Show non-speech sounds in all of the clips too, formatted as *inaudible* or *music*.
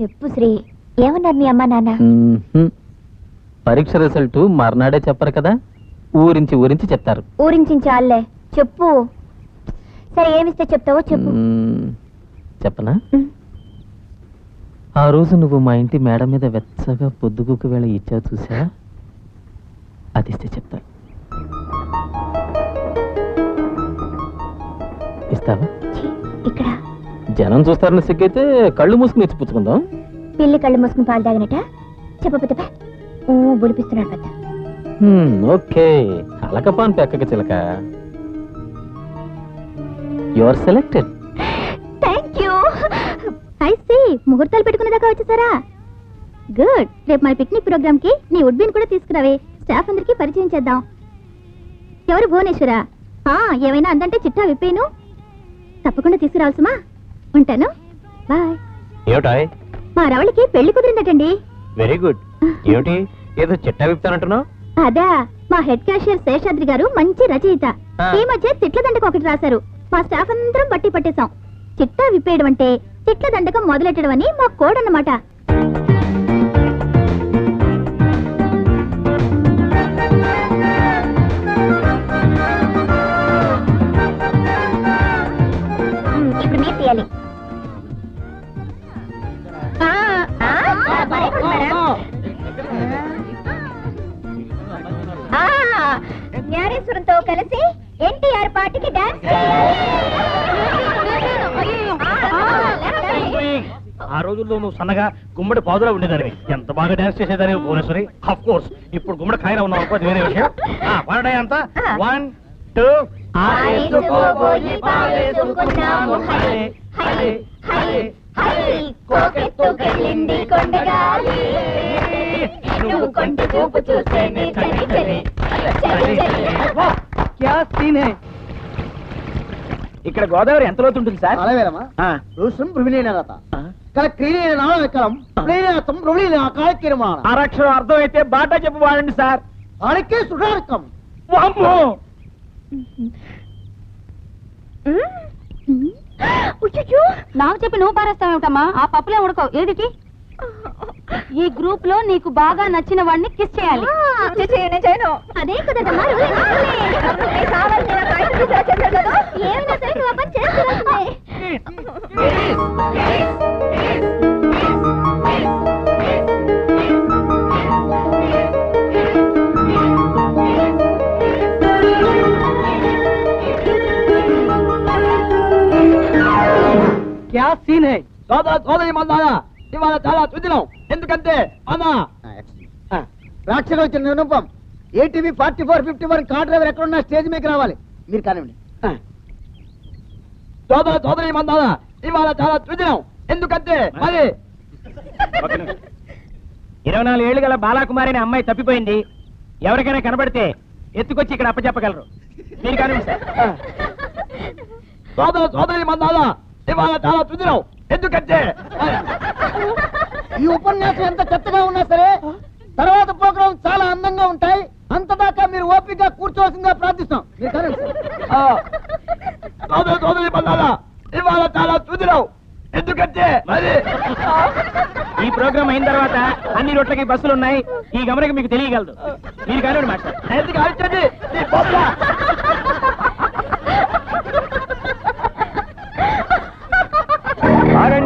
చెప్పు శ్రీ. ఏమన్నారు మీ అమ్మా నాన్న. పరీక్ష రిజల్ట్ మర్నాడే చెప్పరు కదా? ఊరించి ఊరించి చెప్తారు. ఊరించి చాలే చెప్పు. సరే ఏమిస్తే చెప్తావో చెప్పు. చెప్పనా. ఆ రోజు నువ్వు మా ఇంటి మేడ మీద వెచ్చగా పొద్దుగుకు వేళ ఇచ్చా చూసా అది ఇస్తే చెప్తా. ఇస్తావా? ఇక్కడ. జనం చూస్తారని సిగ్గైతే కళ్ళు మూసుకుని ఇచ్చి పుచ్చుకుందాం పిల్లి కళ్ళు మూసుకుని పాలు తాగినట? చెప్పపోతే ఊ బులిపిస్తున్నాడు పెద్ద. ఓకే. అలకపాన్ పెక్కక చిలక. You are selected thank you I see ముహూర్తాలు పెట్టుకునే దాకా వచ్చేసారా? గుడ్ రేపు మన పిక్నిక్ ప్రోగ్రామ్కి నీ ఉడ్బిన్ కూడా తీసుకురావే. స్టాఫ్ అందరికి పరిచయం చేద్దాం. ఎవరు భువనేశ్వరా? ఆ, ఏమైనా అందంటే చిట్టా విప్పేను? తప్పకుండా తీసుకురావాల్సమా? ఉంటాను. బాయ్. ఏమిటాయ్ మా రవళికి పెళ్ళి కుదిరిందటండి. Very good. ఏమిటి? ఏదో చిట్టా విప్తానంటున్నావు అదా మా హెడ్ క్యాషియర్ శేషాద్రి గారు మంచి రచయిత. ఈ మధ్య తిట్ల దండకం ఒకటి రాశారు. మా స్టాఫ్ అందరం బట్టి పట్టేశాం. చిట్టా విప్పేయడం అంటే తిట్ల దండకం మొదలెట్టడం అని మా కోడ్ అన్నమాట. మ్, ఇప్పుడు మీరు తీయాలి. ఆ రోజుల్లో నువ్వు సన్నగా గుమ్మడి పాదులా ఉండేదానివి. ఎంత బాగా డాన్స్ చేసేదాని భువనేశ్వరి? ఆఫ్ కోర్స్ ఇప్పుడు గుమ్మడి కాయన ఉన్నావు అనుకో అది వేరే విషయం. ఆ, పాడడే అంత. One two. నువ్వు కొంటి చూపు చలి చలి, చలి చలి. ఇక్కడ గోదావరి ఎంత లోతు ఉంటుంది సార్? అలవేరమా రుసం భృమిలీనరత అరక్షరం అర్థమైతే బాటా చెప్పు వాడండి సార్. వామ్మో! ఉచ్చుచు, నాకు చెప్పి నువ్వు పారేస్తావేమిటమ్మా ఆ పప్పులే ఉడకవు. ఏదిటి? ఈ గ్రూప్లో నీకు బాగా నచ్చిన వాడిని కిస్ చేయాలి. అదే కదమ్మా ఏమైనా సీన్ సోదర సోదరి మందారా ఇవాళ చాలా తుదిలం ఎందుకంటే అమ్మా. రాక్షసు వచ్చిన నిరూపం ATV forty four fifty one car driver ఎక్కడున్నా స్టేజ్ మీకు రావాలి. మీరు కానివ్వండి. సోదర సోదరి మందారా ఇవాళ చాలా తుదిలం ఎందుకంటే మరి. ఇరవై నాలుగు ఏళ్ళు గల బాలాకుమారి అనే అమ్మాయి తప్పిపోయింది. ఎవరికైనా కనబడితే ఎత్తుకొచ్చి ఇక్కడ అప్పచెప్పగలరు. మీరు కానివ్వండి సార్. సోదర సోదరి మందారా ఇవాళ చాలా తుదిలం ఎందుకంటే ఈ ఉపన్యాసం ఎంత చెత్తగా ఉన్నా సరే తర్వాత ప్రోగ్రాం చాలా అందంగా ఉంటాయి. అంతదాకా మీరు ఓపికగా కూర్చోవలసిందిగా ప్రార్థిస్తాం. సోదర సోదరి ఇవాళ చాలా తుదిలం ఎందుకంటే మరి ఈ ప్రోగ్రామ్ అయిన తర్వాత అన్ని రోడ్లకి బస్సులు ఉన్నాయి. ఈ గమనిక మీకు తెలియగలదు. మీరు కానివ్వండి మాస్టర్.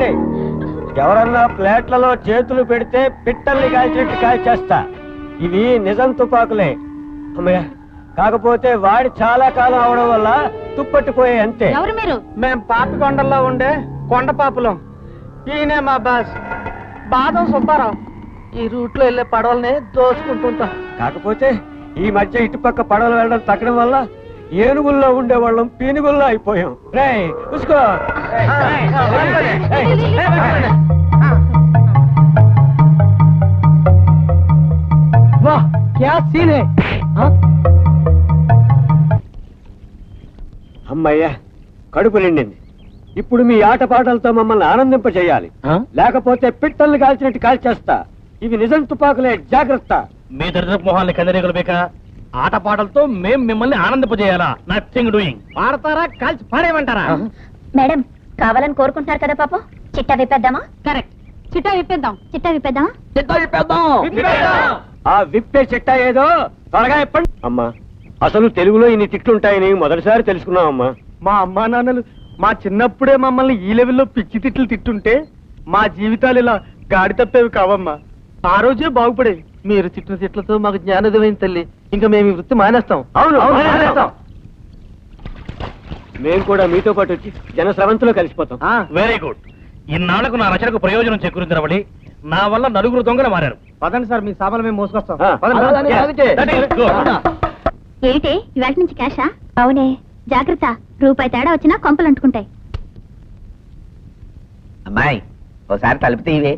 ఆగండి ఎవరన్నా ప్లేట్లలో చేతులు పెడితే పిట్టల్ని కాల్చినట్టు కాల్చేస్తా. ఇవి నిజం తుపాకులే. అమ్మయ్య కాకపోతే వాడి చాలా కాలం అవడం వల్ల తుప్పట్టిపోయే అంతే. ఎవరు మీరు? మేం పాపికొండల్లో ఉండే కొండ పాపులం. ఈయనే మా బాస్. బాదం సుబ్బారావు. ఈ రూట్లో వెళ్ళే పడవల్ని దోచుకుంటుంటాం. కాకపోతే ఈ మధ్య ఇటుపక్క పడవలు వెళ్ళడం తగ్గడం వల్ల ఏనుగుల్లో ఉండేవాళ్ళం పీనుగుల్లో అయిపోయాం. రే ఉసుకో. వా క్యా సీన్ హై? ఆ? అమ్మయ్యా కడుపు నిండింది. ఇప్పుడు మీ ఆటపాటలతో మమ్మల్ని ఆనందింపజేయాలి. లేకపోతే పిట్టల్ని కాల్చినట్టు కాల్చేస్తా. ఇవి నిజం తుపాకులే జాగ్రత్త. మీ దరిద్రపు మొహాన్ని కందరీగలు బేక ఆటపాటలతో మేం మిమ్మల్ని ఆనందింపజేయాలా? నథింగ్ డూయింగ్ పాడతారా? కాల్చి పాడేయమంటారా? మేడం కావాలని కోరుకుంటున్నారు కదా పాపం? చిట్టా విప్పేద్దామా? కరెక్ట్. చిట్టా విప్పేద్దాం. చిట్టా విప్పేద్దాం. చిత్తా చెప్పేద్దాం ఆ విప్పే చిట్టా ఏదో త్వరగా చెప్పండి అమ్మా అసలు తెలుగులో ఇన్ని తిట్లుంటాయని మొదటిసారి తెలుసుకున్నామమ్మా మా అమ్మా నాన్నలు మా చిన్నప్పుడే మమ్మల్ని ఈ లెవెల్లో పిచ్చి తిట్లు తిట్టుంటే మా జీవితాలు ఇలా గాడి తప్పేవి కావమ్మా. ఆ రోజే బాగుపడేవి. మీరు తిట్టిన తిట్లతో మాకు జ్ఞానోదయం తల్లి. ఇంకా మేము ఈ వృత్తి మానేస్తాం. అవును. మానేస్తాం. మేము కూడా మీతో పాటు వచ్చి జన స్రవంతిలో కలిసిపోతాం వెరీ గుడ్ ఇన్నాళ్ళకు నా రచనకు ప్రయోజనం చేకూరించబడి నా వల్ల నలుగురు దొంగలు మారారు. పదండి సార్ మీ సామాన్లు మేము మోసుకొస్తాం. ఏమిటి? ఇవాటి నుంచి క్యాషా? అవునే. జాగ్రత్త. రూపాయి తేడా వచ్చినా కొంపలు అంటుకుంటాయి. అమ్మాయి ఒకసారి తలుపు తీవే.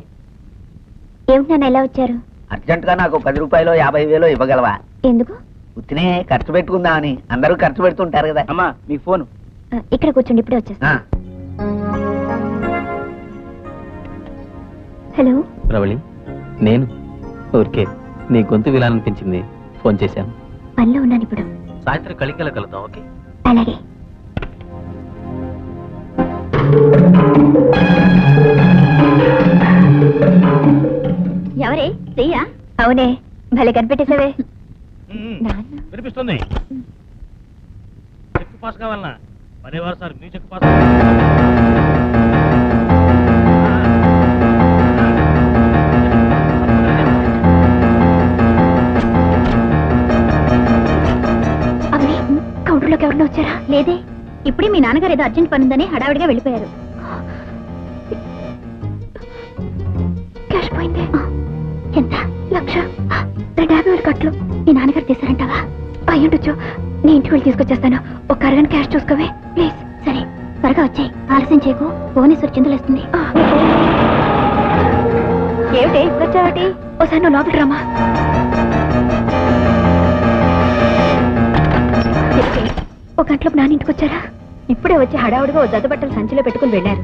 ఏమిటి నన్ను ఎలా వచ్చారు? అర్జెంటుగా నాకు పది రూపాయలు యాభై వేలు ఇవ్వగలవా? ఎందుకు? ఉత్తినే ఖర్చు పెట్టుకుందామని. అందరూ ఖర్చు పెడుతుంటారు కదా. అమ్మా మీ ఫోన్. ఇక్కడ కూర్చోండి ఇప్పుడే వచ్చేస్తా. హలో? ప్రవళి నేను ఊరికే నీ గొంతు వినాలనిపించింది ఫోన్ చేశాను. పనిలో ఉన్నాను ఇప్పుడు. సాయంత్రం కలికల కలుద్దాం ఓకే? అలాగే. ఎవరే అవునే భలే కనిపెట్టేసావే. వినిపిస్తుంది. చెక్ పాస్ పనివారు సార్ మీ చెక్ పాస్ కౌంటర్లోకి ఎవరినో వచ్చారా? లేదే. ఇప్పుడే మీ నాన్నగారు ఏదో అర్జెంట్ పని ఉందని హడావిడిగా వెళ్ళిపోయారు. రెండు యాభై వేలు కట్లు మీ నాన్నగారు తీసారంటావా అయ్యుండొచ్చు నీ ఇంటికి వెళ్ళి తీసుకొచ్చేస్తాను. ఒక అరగంట క్యాష్ చూసుకోవే. ప్లీజ్. సరే. త్వరగా వచ్చాయి. ఆలస్యం చేయకు. భువనేశ్వర్ చింతలేస్తుంది ఏమిటి? వచ్చావటి ఒకసారి నువ్వు లోపలికి రామా. ఒక గంటలోపు నాన్న ఇంటికి వచ్చారా? ఇప్పుడే వచ్చి హడావుడిగా ఓ జతబట్టలు సంచిలో పెట్టుకుని వెళ్ళారు.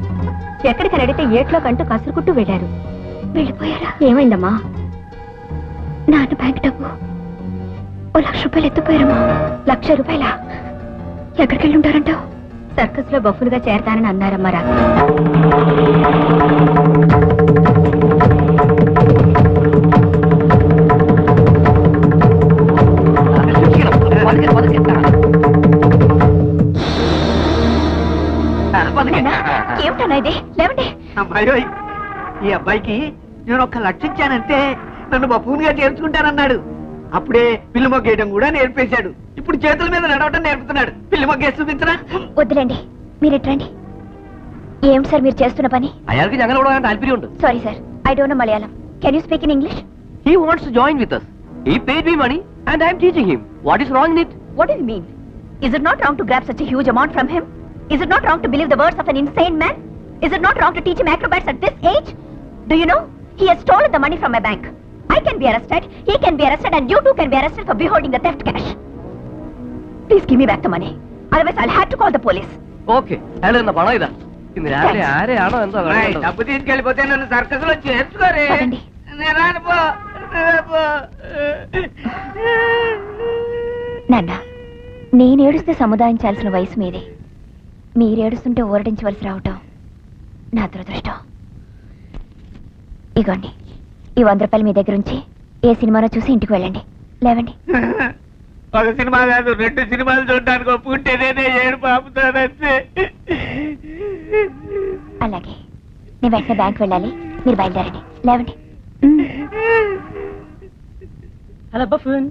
ఎక్కడికి అడిగితే ఏట్లో కంటూ కసురుకుంటూ వెళ్ళారు. వెళ్ళిపోయారా? ఏమైందమ్మా? నాన్న బ్యాంక్ డబ్బు. ఓ లక్ష రూపాయలు ఎత్తుపోయారమ్మా లక్ష రూపాయల? ఎక్కడికి వెళ్ళి ఉంటారంటావు సర్కస్లో బఫులుగా చేరతానని అన్నారమ్మా రాత్రి ఏమిటన్నా ఇది? లేవండి. అమ్మాయి ఈ అబ్బాయికి నేను ఒక్క లక్ష ఇచ్చానంటే నన్ను బఫూన్గా చేర్చుకుంటానన్నాడు అప్పుడే పిల్లి మొగ్గేయడం కూడా నేర్పేశాడు ఇప్పుడు చేతుల మీద నడవటం నేర్పుతున్నాడు పిల్లి మొగ్గేసి చూపించరా వద్దులేండి మీరు ఇట్రండి ఏం సార్ మీరు చేస్తున్న పని అయాలకి జంగల్ కూడా తాల్పిరి ఉండు sorry sir I don't know Malayalam can you speak in English he wants to join with us he paid me money and i am teaching him what is wrong in it What do you mean? Is it not wrong to grab such a huge amount from him? Is it not wrong to believe the words of an insane man? Is it not wrong to teach him acrobats at this age? Do you know? He has stolen the money from my bank. I can be arrested, he can be arrested, and you too can be arrested for beholding the theft cash. Please give me back the money. Otherwise, I'll have to call the police. Okay. అయాలు నిన్న పణం ఇదా నాన్న నేనేడుస్తే సముదాయించాల్సిన వయసు మీదే మీరేడుస్తుంటే ఊరడించవలసి రావటం నా దురదృష్టం ఇగోండి ఈ వంద రూపాయలు మీ దగ్గర ఉంచి ఏ సినిమానో చూసి ఇంటికి వెళ్ళండి. లేవండి. *laughs* ఒక సినిమా కాదు రెండు సినిమాలు చూడడానికి ఒప్పుకుంటే నేనే ఏడు పాపుతానంతే అలాగే. నేను వెంటనే బ్యాంక్ వెళ్ళాలి. మీరు బయలుదేరండి. లేవండి. Hello, *laughs* Buffon.